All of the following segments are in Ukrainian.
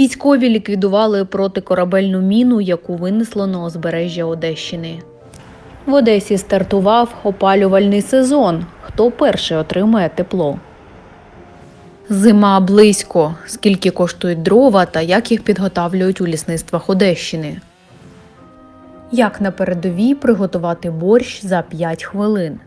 Військові ліквідували протикорабельну міну, яку винесло на узбережжя Одещини. В Одесі стартував опалювальний сезон. Хто перший отримає тепло? Зима близько. Скільки коштують дрова та як їх підготавлюють у лісництвах Одещини? Як на передовій приготувати борщ за 5 хвилин?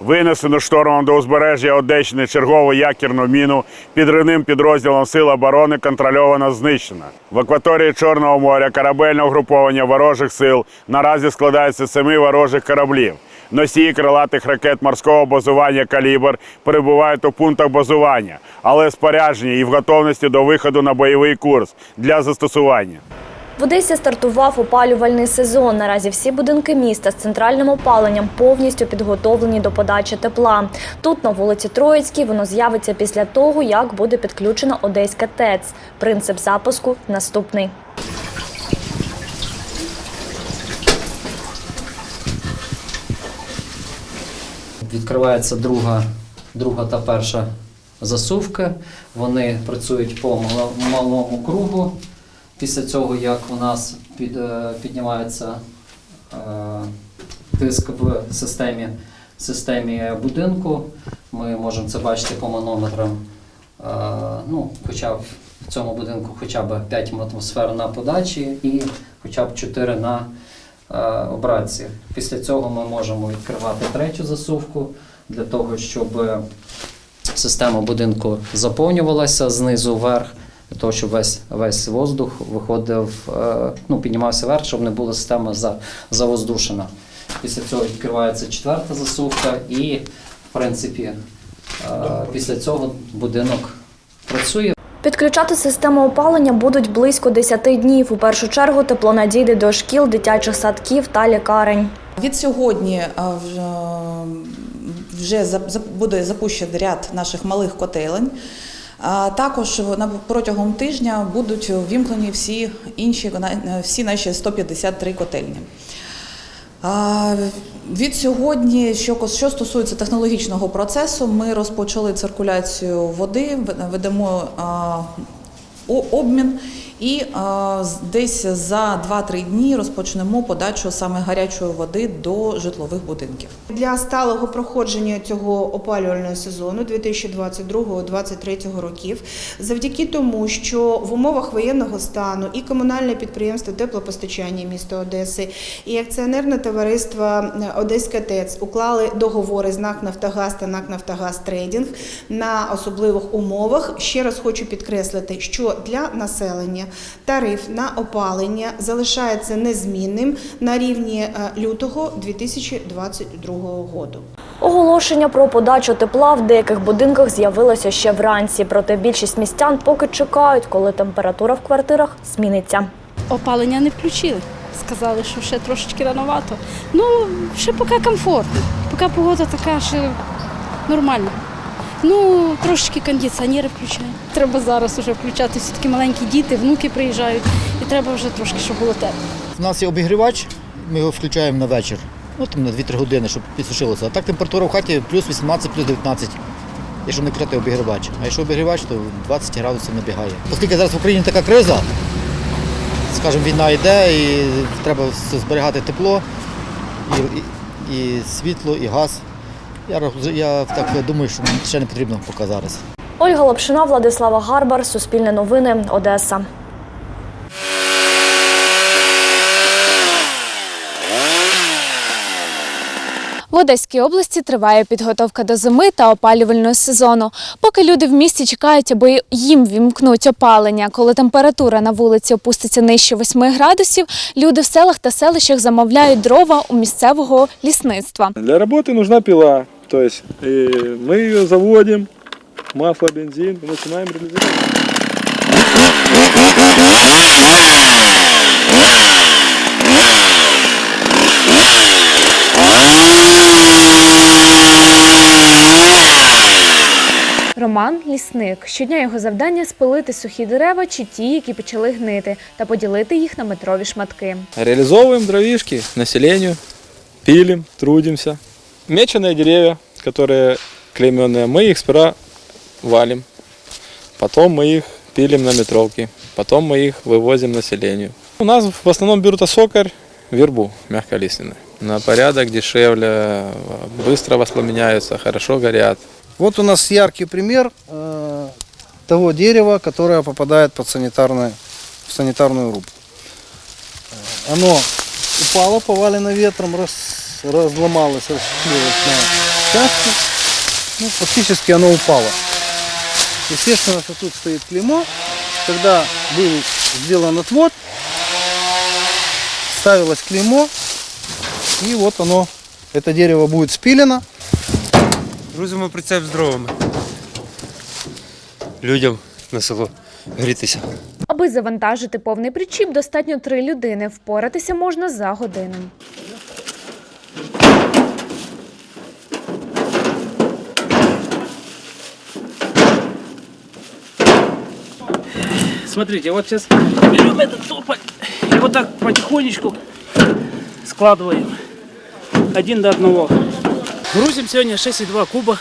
Винесено штормом до узбережжя Одещини чергову якірну міну підривним підрозділом Сил оборони контрольовано знищена. В акваторії Чорного моря корабельне угруповання ворожих сил наразі складається з семи ворожих кораблів. Носії крилатих ракет морського базування Калібр перебувають у пунктах базування, але споряджені і в готовності до виходу на бойовий курс для застосування. В Одесі стартував опалювальний сезон. Наразі всі будинки міста з центральним опаленням повністю підготовлені до подачі тепла. Тут, на вулиці Троїцькій, воно з'явиться після того, як буде підключена Одеська ТЕЦ. Принцип запуску наступний. Відкривається друга, друга та перша засувка. Вони працюють по малому кругу. Після цього, як у нас під, е, піднімається е, тиск в системі, системі будинку, ми можемо це бачити по манометрам. Е, ну, хоча в цьому будинку хоча б 5 атмосфер на подачі і хоча б 4 на обратці. Після цього ми можемо відкривати третю засувку для того, щоб система будинку заповнювалася знизу вверх, для того, щоб весь, весь воздух виходив, е, ну, піднімався вверх, щоб не була система завоздушена. Після цього відкривається четверта засувка і, в принципі, е, після цього будинок працює. Підключати систему опалення будуть близько 10 днів. У першу чергу тепло надійде до шкіл, дитячих садків та лікарень. Від сьогодні е, вже буде запущений ряд наших малих котелень. А також протягом тижня будуть ввімклені всі інші всі наші 153 котельні. Від сьогодні, що, що стосується технологічного процесу, ми розпочали циркуляцію води, ведемо обмін і а, десь за 2-3 дні розпочнемо подачу саме гарячої води до житлових будинків. Для сталого проходження цього опалювального сезону 2022-2023 років, завдяки тому, що в умовах воєнного стану і комунальне підприємство теплопостачання міста Одеси, і акціонерне товариство е, Одеська ТЕЦ уклали договори з НАК Нафтогаз та НАК Нафтогаз Трейдинг на особливих умовах. Ще раз хочу підкреслити, що для населення тариф на опалення залишається незмінним на рівні е, лютого 2022 року. Оголошення про подачу тепла в деяких будинках з'явилося ще вранці. Проте більшість містян поки чекають, коли температура в квартирах зміниться. Опалення не включили. Сказали, що ще трошечки рановато. Ну, ще поки комфортно. Поки погода така, ще нормальна. Ну, трошечки кондиціонери включаємо. Треба зараз вже включати все-таки маленькі діти, внуки приїжджають, і треба вже трошки, щоб було тепло. У нас є обігрівач, ми його включаємо на вечір, ну там на 2-3 години, щоб підсушилося. А так температура в хаті плюс 18, плюс 19, якщо не крити обігрівач. А якщо обігрівач, то 20 градусів набігає. Оскільки зараз в Україні така криза, скажімо, війна йде і треба зберігати тепло, і, і, і світло, і газ. Я, я так думаю, що ще не потрібно поки зараз. Ольга Лапшина, Владислава Гарбар, Суспільне новини, Одеса. В Одеській області триває підготовка до зими та опалювального сезону. Поки люди в місті чекають, аби їм вімкнуть опалення. Коли температура на вулиці опуститься нижче 8 градусів, люди в селах та селищах замовляють дрова у місцевого лісництва. Для работы нужна пила. То есть э, мы ее заводим, масло, бензин, и начинаем реализовать. Роман лісник. Щодня його завдання спилити сухі дерева чи ті, які почали гнити, та поділити їх на метрові шматки. Реализовываем дровишки населению, пилим, трудимся. Меченые деревья, которые клейменные, мы их сперва валим. Потом мы их пилим на метровки. Потом мы их вывозим населению. У нас в основном берут осокарь, вербу мягколиственную. На порядок дешевле, быстро воспламеняются, хорошо горят. Вот у нас яркий пример э, того дерева, которое попадает под санитарное, в санитарную рубку. Э, Оно упало, повалено ветром, раз- разломалось, распилилось на части. Ну, фактически оно упало. Естественно, что тут стоит клеймо. Когда был сделан отвод, ставилось клеймо, и вот оно, это дерево будет спилено. Грузимо прицеп з дровами. Людям на село грітися. Аби завантажити повний причіп, достатньо три людини. Впоратися можна за годину. Смотрите, вот сейчас берем этот тополь и вот так потихонечку складываем один до одного. Грузим сегодня 6,2 куба.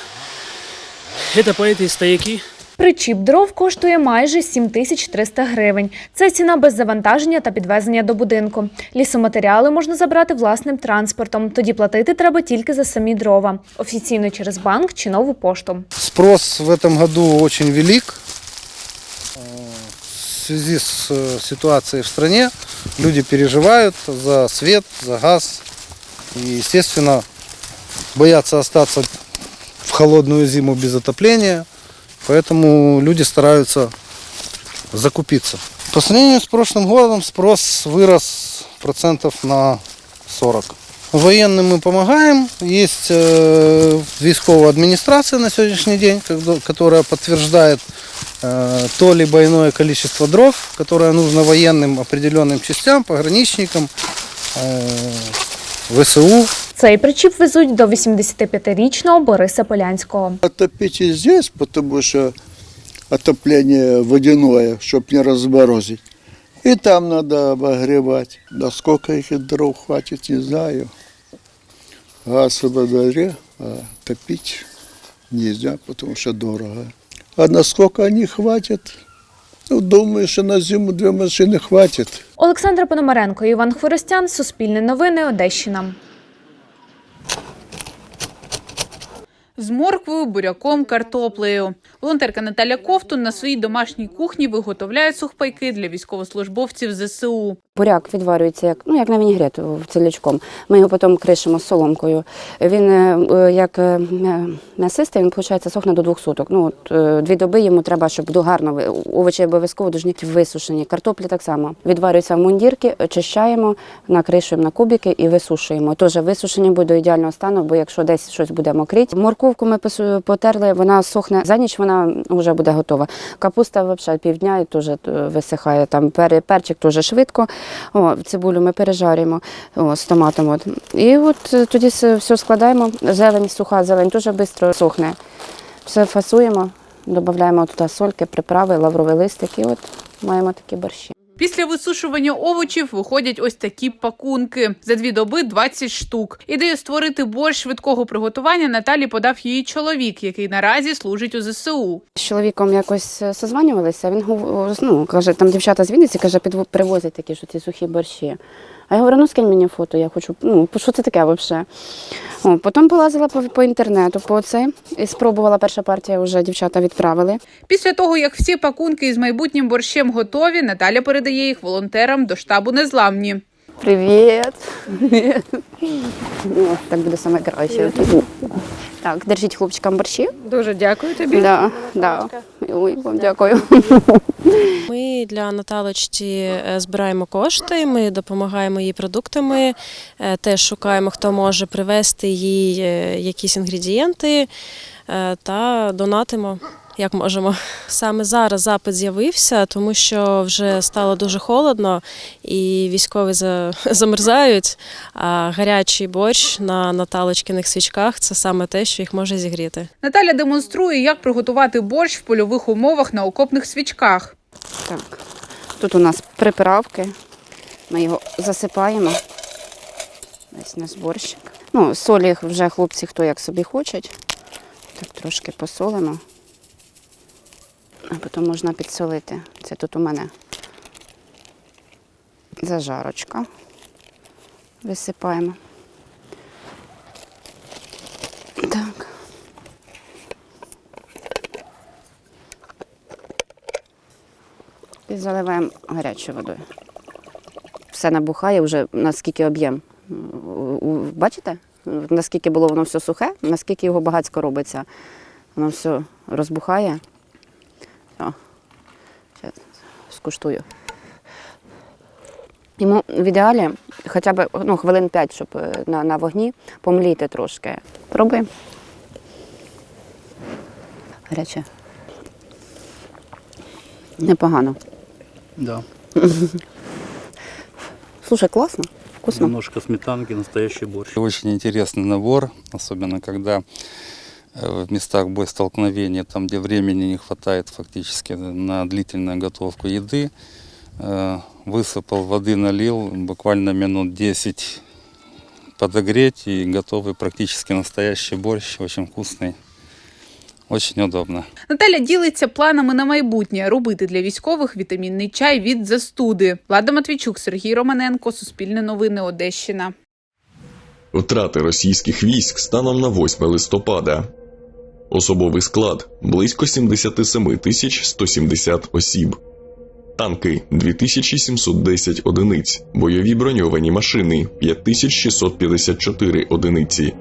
Это по этой стояки. Причіп дров коштує майже 7300 гривень. Це ціна без завантаження та підвезення до будинку. Лісоматеріали можна забрати власним транспортом. Тоді платити треба тільки за самі дрова. Офіційно через банк чи нову пошту. Спрос в этом году очень велик. Связи с э, ситуацией в стране люди переживают за свет, за газ. И, естественно, боятся остаться в холодную зиму без отопления. Поэтому люди стараются закупиться. По сравнению с прошлым годом спрос вырос процентов на 40. Военным мы помогаем. Есть э, військовая администрация на сегодняшний день, которая подтверждает то либо иное количество дров, которое нужно военным определенным частям, пограничникам, э, ВСУ. Цей причіп везуть до 85-річного Бориса Полянського. Отопить и здесь, потому что отопление водяное, чтобы не разморозить. И там надо обогревать. Да сколько их и дров хватит, не знаю. Газ во дворе, а топить нельзя, потому что дорого. А насколько они хватить? Ну, думаю, що на зиму дві машини хватить. Олександр Пономаренко, Іван Хворостян, Суспільне новини, Одещина. З морквою, буряком, картоплею. Волонтерка Наталя Ковтун на своїй домашній кухні виготовляє сухпайки для військовослужбовців ЗСУ. Буряк відварюється як, ну, як на вінігрет цілячком. Ми його потім кришимо соломкою. Він е, е, як е, м'я- м'ясистий, він виходить сохне до двох суток. Ну, от, дві доби йому треба, щоб до гарно овочі обов'язково дуже висушені. Картоплі так само. Відварюються в мундірки, очищаємо, накришуємо на кубики і висушуємо. Теж висушені буде ідеального стану, бо якщо десь щось буде мокріть. Морковку ми потерли, вона сохне за ніч, вона вже буде готова. Капуста взагалі півдня і теж е, висихає. Там перчик теж швидко. О, цибулю ми пережарюємо о, з томатом. От. І от е, тоді все складаємо. Зелень, суха зелень дуже швидко сохне. Все фасуємо, додаємо туди сольки, приправи, лавровий листик і от маємо такі борщі. Після висушування овочів виходять ось такі пакунки. За дві доби 20 штук. Ідею створити борщ швидкого приготування Наталі подав її чоловік, який наразі служить у ЗСУ. З чоловіком якось е, созванювалися, він ну, каже, там дівчата з Вінниці, каже, привозять такі, ж ці сухі борщі. А я говорю, ну скинь мені фото, я хочу, ну, що це таке взагалі? О, потім полазила по, по інтернету, по це, і спробувала перша партія, вже дівчата відправили. Після того, як всі пакунки із майбутнім борщем готові, Наталя передає їх волонтерам до штабу Незламні. Привіт! О, так буде саме краще. Так, держіть хлопчикам борщі. Дуже дякую тобі. Да, да. Ой, вам дякую. Ми для Наталочці е, збираємо кошти, ми допомагаємо їй продуктами, е, теж шукаємо, хто може привезти їй е, якісь інгредієнти та донатимо. Як можемо саме зараз запит з'явився, тому що вже стало дуже холодно і військові за- замерзають. А гарячий борщ на наталочкиних свічках це саме те, що їх може зігріти. Наталя демонструє, як приготувати борщ в польових умовах на окопних свічках. Так. Тут у нас приправки. Ми його засипаємо. Ось наш борщик. Ну, солі вже хлопці хто як собі хочуть. Так трошки посолимо. А потім можна підсолити. Це тут у мене зажарочка. Висипаємо. Заливаємо гарячою водою. Все набухає вже наскільки об'єм. Бачите? Наскільки було воно все сухе, наскільки його багацько робиться. Воно все розбухає. О, зараз скуштую. Йому в ідеалі хоча б ну, хвилин 5, щоб е, на, на вогні помліти трошки. Пробуємо. Гаряче. Непогано. Да. Слушай, класно. Вкусно. Немножко сметанки, настоящий борщ. Очень интересный набор, особенно когда э, в местах боестолкновения, там, где времени не хватает фактически на длительную готовку еды, э, высыпал воды, налил, буквально минут 10 подогреть и готовый практически настоящий борщ, очень вкусный, очень удобно. Наталя ділиться планами на майбутнє робити для військових вітамінний чай від застуди. Влада Матвійчук, Сергій Романенко, Суспільне новини, Одещина. Втрати російських військ станом на 8 листопада. Особовий склад близько 77 тисяч 170 осіб. Танки 2710 одиниць. Бойові броньовані машини 5654 одиниці.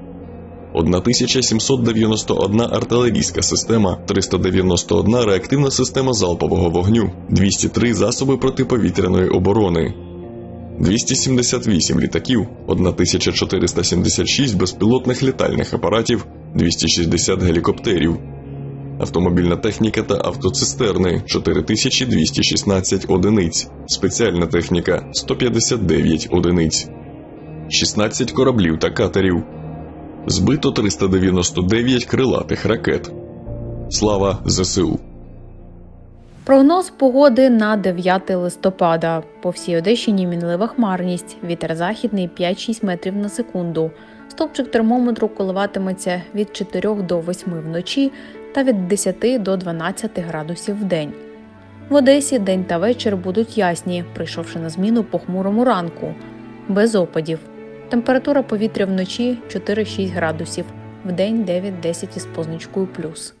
1791 артилерійська система, 391 реактивна система залпового вогню, 203 засоби протиповітряної оборони, 278 літаків, 1476 безпілотних літальних апаратів, 260 гелікоптерів, автомобільна техніка та автоцистерни 4216 одиниць, спеціальна техніка 159 одиниць, 16 кораблів та катерів, збито 399 крилатих ракет. Слава ЗСУ! Прогноз погоди на 9 листопада. По всій Одещині мінлива хмарність. Вітер західний 5-6 метрів на секунду. Стопчик термометру коливатиметься від 4 до 8 вночі та від 10 до 12 градусів в день. В Одесі день та вечір будуть ясні, прийшовши на зміну похмурому ранку, без опадів. Температура повітря вночі 4-6 градусів, вдень 9-10 із позначкою плюс.